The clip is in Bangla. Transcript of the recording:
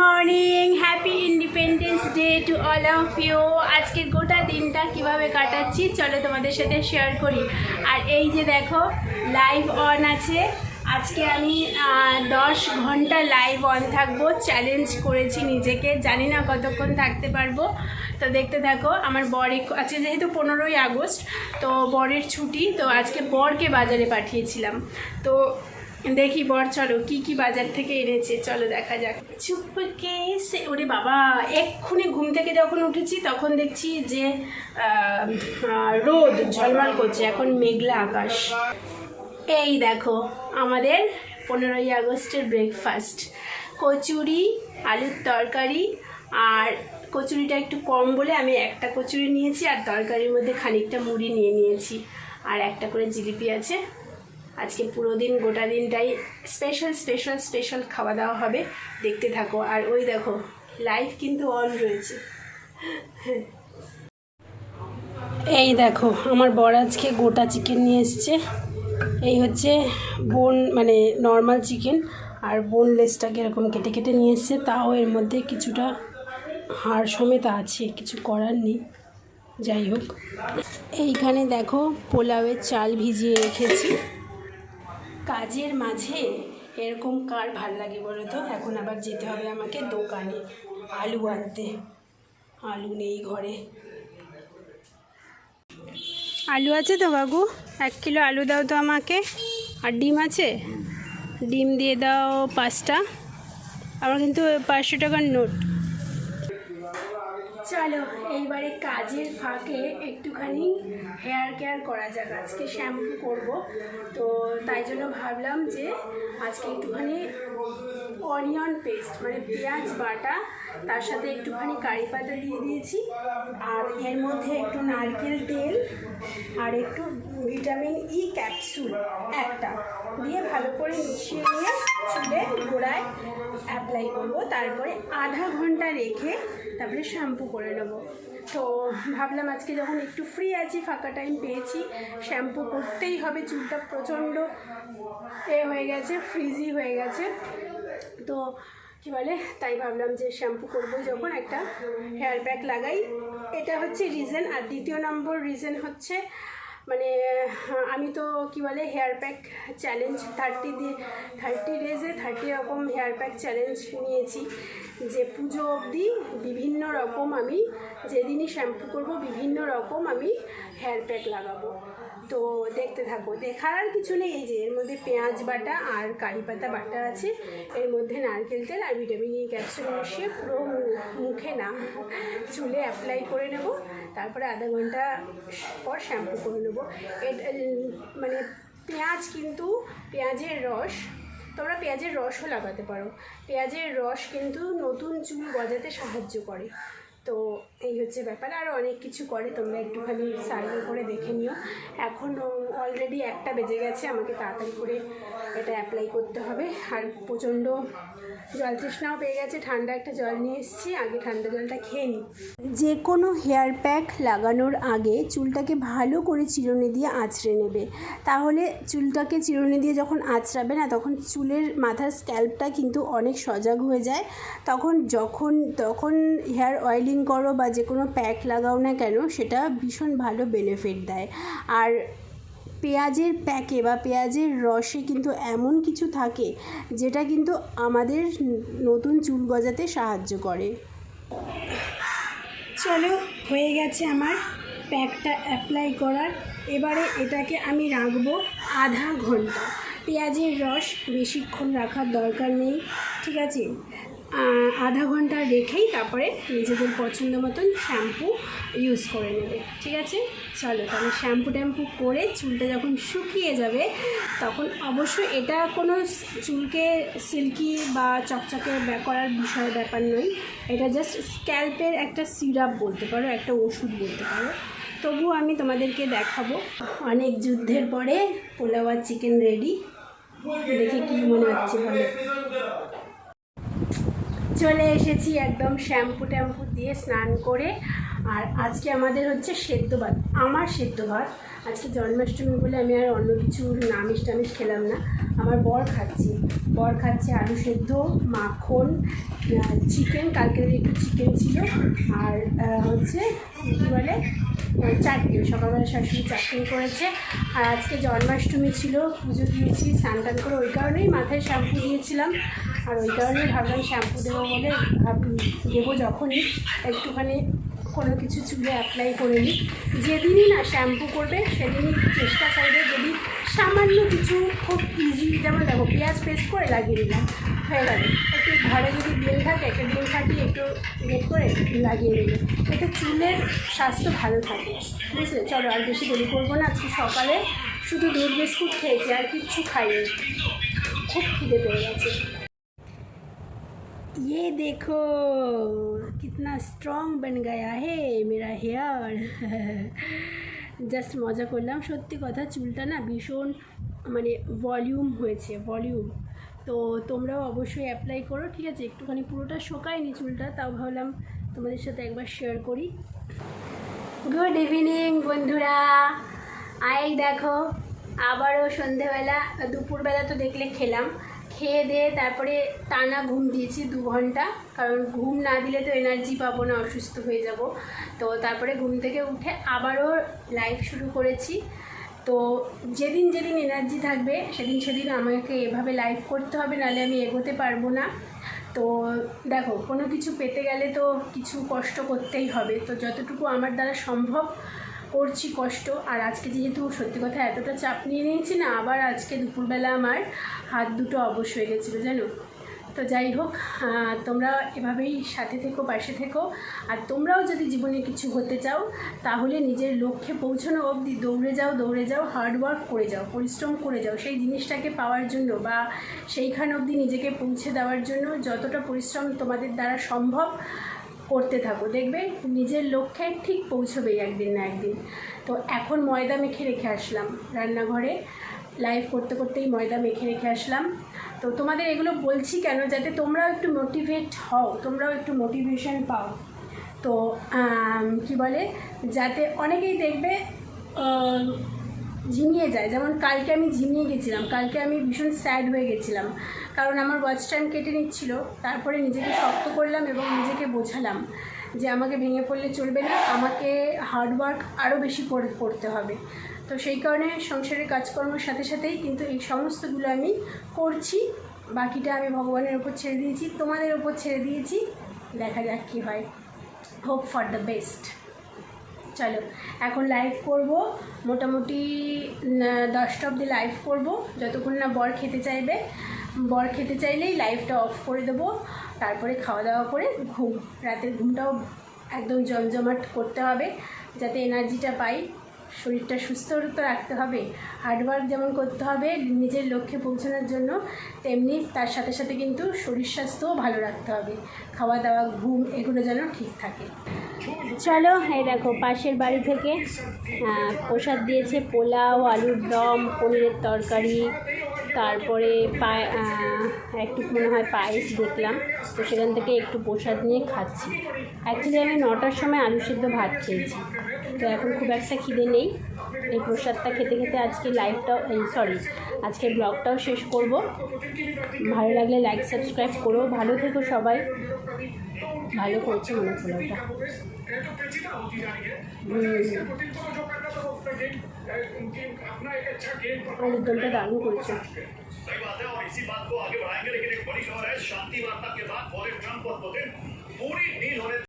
Morning, happy independence day to all of you. আজকে গোটা দিনটা কীভাবে কাটাচ্ছি, চলো তোমাদের সাথে শেয়ার করি। আর এই যে দেখো লাইভ অন আছে। আজকে আমি দশ ঘণ্টা লাইভ অন থাকব চ্যালেঞ্জ করেছি নিজেকে। জানি না কতক্ষণ থাকতে পারব। তো দেখতে থাকো, আমার বর আজকে যেহেতু পনেরোই আগস্ট, তো বরের ছুটি, তো আজকে বরকে বাজারে পাঠিয়েছিলাম। তো দেখি বর, চলো, কি কি বাজার থেকে এনেছে, চলো দেখা যাক। চুপকে সে, ওরে বাবা, এক্ষুনি ঘুম থেকে যখন উঠেছি, তখন দেখছি যে রোদ ঝলমল করছে, এখন মেঘলা আকাশ। এই দেখো, আমাদের পনেরোই আগস্টের ব্রেকফাস্ট কচুরি, আলুর তরকারি, আর কচুরিটা একটু কম বলে আমি একটা কচুরি নিয়েছি, আর তরকারির মধ্যে খানিকটা মুড়ি নিয়ে নিয়েছি, আর একটা করে জিলিপি আছে। আজকে পুরো দিন, গোটা দিনটাই স্পেশাল স্পেশাল স্পেশাল খাওয়া দাওয়া হবে। দেখতে থাকো। আর ওই দেখো লাইভ কিন্তু অন রয়েছে। এই দেখো, আমার বর আজকে গোটা চিকেন নিয়ে এসছে। এই হচ্ছে বোন মানে নর্মাল চিকেন আর বোনলেসটাকে এরকম কেটে কেটে নিয়ে এসছে। তাও এর মধ্যে কিছুটা হাড় সমেত আছে, কিছু করার নেই। যাই হোক। এইখানে দেখো, পোলাওয়ের চাল ভিজিয়ে রেখেছি। কাজের মাঝে এরকম কার ভালো লাগে বলো তো? এখন আবার যেতে হবে আমাকে দোকানে। আলু আনতে। আলু নেই ঘরে। আলু আছে তো বাবু? এক কিলো আলু দাও তো আমাকে। আর ডিম আছে? ডিম দিয়ে দাও পাঁচটা। আমার কিন্তু পাঁচশো টাকার নোট। চলো, এইবারে কাজের ফাঁকে একটুখানি হেয়ার কেয়ার করা যাক। আজকে শ্যাম্পু করব। তো তাই জন্য ভাবলাম যে আজকে একটুখানি অনিয়ন পেস্ট মানে পেঁয়াজ বাটা, তার সাথে একটুখানি কারি পাতা দিয়ে দিয়েছি। আর এর মধ্যে একটু নারকেল তেল আর একটু ভিটামিন ই ক্যাপসুল একটা। দিয়ে ভালো করে মিশিয়ে নিয়ে চুলে গোড়ায় অ্যাপ্লাই করব, তারপরে আধা ঘণ্টা রেখে তারপরে শ্যাম্পু করে নেব। তো ভাবলাম আজকে যখন একটু ফ্রি আছি, ফাঁকা টাইম পেয়েছি শ্যাম্পু করতেই হবে, চুলটা প্রচণ্ড এ হয়ে গেছে ফ্রিজি হয়ে গেছে। তো কী বলে, তাই ভাবলাম যে শ্যাম্পু করব যখন একটা হেয়ার প্যাক লাগাই। এটা হচ্ছে রিজন আর দ্বিতীয় নম্বর রিজন হচ্ছে মানে আমি তো কি বলে হেয়ার প্যাক চ্যালেঞ্জ থার্টি দিয়ে থার্টি ডেজে থার্টি রকম হেয়ার প্যাক চ্যালেঞ্জ নিয়েছি। যে পুজো অবধি বিভিন্ন রকম আমি যেদিনই শ্যাম্পু করব, বিভিন্ন রকম আমি হেয়ার প্যাক লাগাবো। তো দেখতে থাকো, দেখার আর কিছু নেই, এই যে এর মধ্যে পেঁয়াজ বাটা আর কারি পাতা বাটা আছে, এর মধ্যে নারকেল তেল আর ভিটামিন ই ক্যাপসুল মিশিয়ে পুরো মুখে না, চুলে অ্যাপ্লাই করে নেব, তারপরে আধা ঘণ্টা পর শ্যাম্পু করে নেব। এটা মানে পেঁয়াজ কিন্তু, পেঁয়াজের রস তোমরা পেঁয়াজের রসও লাগাতে পারো। পেঁয়াজের রস কিন্তু নতুন চুল গজাতে সাহায্য করে। তো এই হচ্ছে ব্যাপার। আর অনেক কিছু করে, তোমরা একটুখানি সার্ভে করে দেখে নিও। এখন অলরেডি একটা বেজে গেছে, আমাকে তাড়াতাড়ি করে এটা অ্যাপ্লাই করতে হবে। আর প্রচণ্ড জল তৃষ্ণাও পেয়ে গেছে, ঠান্ডা একটা জল নিয়ে এসেছি, আগে ঠান্ডা জলটা খেয়ে নিই। যে কোনো হেয়ার প্যাক লাগানোর আগে চুলটাকে ভালো করে চিরুনি দিয়ে আঁচড়ে নেবে। তাহলে চুলটাকে চিরুনি দিয়ে যখন আঁচড়াবে না, তখন চুলের মাথার স্ক্যাল্পটা কিন্তু অনেক সজাগ হয়ে যায়। তখন যখন, তখন হেয়ার অয়েলিং করো বা যে কোনো প্যাক লাগাও না কেন, সেটা ভীষণ ভালো বেনিফিট দেয়। আর পেঁয়াজের প্যাকে বা পেঁয়াজের রসে কিন্তু এমন কিছু থাকে, যেটা কিন্তু আমাদের নতুন চুল গজাতে সাহায্য করে। চলো, হয়ে গেছে আমার প্যাকটা অ্যাপ্লাই করার। এবারে এটাকে আমি রাখব আধা ঘণ্টা। পেঁয়াজের রস বেশিক্ষণ রাখার দরকার নেই, ঠিক আছে? আধা ঘণ্টা রেখেই তারপরে নিজেদের পছন্দ মতন শ্যাম্পু ইউজ করে নেবে, ঠিক আছে? চলো, তাহলে শ্যাম্পু ট্যাম্পু করে চুলটা যখন শুকিয়ে যাবে, তখন অবশ্যই এটা কোনো চুলকে সিল্কি বা চকচকে করার বিষয় ব্যাপার নয়। এটা জাস্ট স্ক্যাল্পের একটা সিরাপ বলতে পারো, একটা ওষুধ বলতে পারো। তবু আমি তোমাদেরকে দেখাবো। অনেক যুদ্ধের পরে পোলাও আর চিকেন রেডি দেখে কি মনে হচ্ছে বলো? চলে এসেছি একদম শ্যাম্পু ট্যাম্পু দিয়ে স্নান করে। আর আজকে আমাদের হচ্ছে সেদ্ধ ভাত, আমার সেদ্ধ ভাত। আজকে জন্মাষ্টমী বলে আমি আর অন্য কিছু নামিষ টামিষ খেলাম না। আমার বর খাচ্ছি। বর খাচ্ছে আলু সেদ্ধ, মাখন চিকেন কালকে একটু চিকেন ছিল। আর হচ্ছে, কী বলে চাটনি, সকালবেলা শাশুড়ি চাটনি করেছে। আর আজকে জন্মাষ্টমী ছিল, পুজো দিয়েছি, স্নান টান করে ওই কারণেই মাথায় শ্যাম্পু দিয়েছিলাম। আর ওই কারণেই ভাবলাম শ্যাম্পু দেবো বলে দেবো যখনই, একটুখানি কোনো কিছু চুলে অ্যাপ্লাই করে নিই। যেদিনই না শ্যাম্পু করবে, সেদিনই চেষ্টা করবে যদি সামান্য কিছু খুব ইজি যেমন দেখো পেঁয়াজ পেস্ট করে লাগিয়ে দিলাম, হয়ে গেল। একটু ঘরে যদি বেল থাকে, একটা বেল ফাটিয়ে একটু ইয়ে করে লাগিয়ে নিলে এতে চুলের স্বাস্থ্য ভালো থাকে। বুঝলে? চলো আর বেশি দেরি করব না, আজকে সকালে শুধু দুধ বিস্কুট খেয়েছি, আর কিচ্ছু খাইনি। খুব খিদে পেয়ে গেছে। ये देखो कितना स्ट्रॉन्ग बन गया है मेरा হেয়ার জাস্ট মজা করলাম সত্যি কথা চুলটা না ভীষণ মানে ভলিউম হয়েছে ভলিউম তো তোমরাও অবশ্যই অ্যাপ্লাই করো ঠিক আছে একটুখানি পুরোটা শোকায়নি চুলটা তাও ভাবলাম তোমাদের সাথে একবার শেয়ার করি গুড ইভিনিং বন্ধুরা আই দেখো আবারও সন্ধেবেলা দুপুরবেলা তো দেখলে খেলাম খেয়ে দিয়ে তারপরে টানা ঘুম দিয়েছি দু ঘণ্টা। কারণ ঘুম না দিলে তো এনার্জি পাবো না, অসুস্থ হয়ে যাব। তো তারপরে ঘুম থেকে উঠে আবারও লাইভ শুরু করেছি। তো যেদিন যেদিন এনার্জি থাকবে, সেদিন সেদিন আমাকে এভাবে লাইভ করতে হবে, নাহলে আমি এগোতে পারব না। তো দেখো, কোনো কিছু পেতে গেলে তো কিছু কষ্ট করতেই হবে। তো যতটুকু আমার দ্বারা সম্ভব করছি কষ্ট। আর আজকে যেহেতু সত্যি কথা এতটা চাপ নিয়ে নিয়েছি না, আবার আজকে দুপুরবেলা আমার হাত দুটো অবশ হয়ে গেছিল, জানো? তো যাই হোক তোমরা এভাবেই সাথে থেকো, পাশে থেকো। আর তোমরাও যদি জীবনে কিছু হতে চাও, তাহলে নিজের লক্ষ্যে পৌঁছানো অবধি দৌড়ে যাও দৌড়ে যাও হার্ডওয়ার্ক করে যাও, পরিশ্রম করে যাও। সেই জিনিসটাকে পাওয়ার জন্য বা সেইখান অবধি নিজেকে পৌঁছে দেওয়ার জন্য যতটা পরিশ্রম তোমাদের দ্বারা সম্ভব করতে থাকো। দেখবে নিজের লক্ষ্যে ঠিক পৌঁছবেই একদিন না একদিন। তো এখন ময়দা মেখে রেখে আসলাম রান্নাঘরে। লাইভ করতে করতেই ময়দা মেখে রেখে আসলাম। তো তোমাদের এগুলো বলছি কেন? যাতে তোমরাও একটু মোটিভেট হও, তোমরাও একটু মোটিভেশন পাও। তো কি বলে? যাতে অনেকেই দেখবে ঝিমিয়ে যায়। যেমন কালকে আমি ঝিমিয়ে গেছিলাম, কালকে আমি ভীষণ স্যাড হয়ে গেছিলাম। কারণ আমার ওয়াচ টাইম কেটে নিচ্ছিল, তারপরে নিজেকে শক্ত করলাম এবং নিজেকে বোঝালাম যে আমাকে ভেঙে পড়লে চলবে না, আমাকে হার্ডওয়ার্ক আরও বেশি করে করতে হবে। তো সেই কারণে সংসারের কাজকর্মের সাথে সাথেই কিন্তু এই সমস্তগুলো আমি করছি। বাকিটা আমি ভগবানের ওপর ছেড়ে দিয়েছি, তোমাদের ওপর ছেড়ে দিয়েছি। দেখা যাক কী হয়। হোপ ফর দ্য বেস্ট চলো, এখন লাইভ করব। মোটামুটি দশটা অবধি লাইভ করব। যতক্ষণ না বর খেতে চাইবে, বর খেতে চাইলেই লাইভটা অফ করে দেবো। তারপরে খাওয়া দাওয়া করে ঘুম, রাতের ঘুমটাও একদম জমজমাট করতে হবে, যাতে এনার্জিটা পাই। শরীরটা সুস্থ তো রাখতে হবে হার্ডওয়ার্ক যেমন করতে হবে, নিজের লক্ষ্যে পৌঁছানোর জন্য, তেমনি তার সাথে সাথে কিন্তু শরীর স্বাস্থ্যও ভালো রাখতে হবে। খাওয়া দাওয়া, ঘুম এগুলো যেন ঠিক থাকে। চলো, এই দেখো পাশের বাড়ি থেকে প্রসাদ দিয়েছে পোলাও, আলুর দম, পনিরের তরকারি, তারপরে পায়ে একটু মনে হয় পায়েস দেখলাম, তো সেখান থেকে একটু প্রসাদ নিয়ে খাচ্ছি। অ্যাকচুয়ালি আমি নটার সময় আলু সিদ্ধ ভাত খেয়েছি। তো এখন খুব একটা খিদে নেই এই প্রসাদটা খেতে খেতে আজকে লাইভটাও এই সরি আজকে ব্লগটাও শেষ করব ভালো লাগলে লাইক সাবস্ক্রাইব করো ভালো থেকো সবাই ভালো করছে মনে পোলাওটা আলুর দমটা দারুণ করেছে सही बात है और इसी बात को आगे बढ़ाएंगे लेकिन एक बड़ी खबर है शांति वार्ता के बाद बोले ट्रंप और पुतिन पूरी डील होने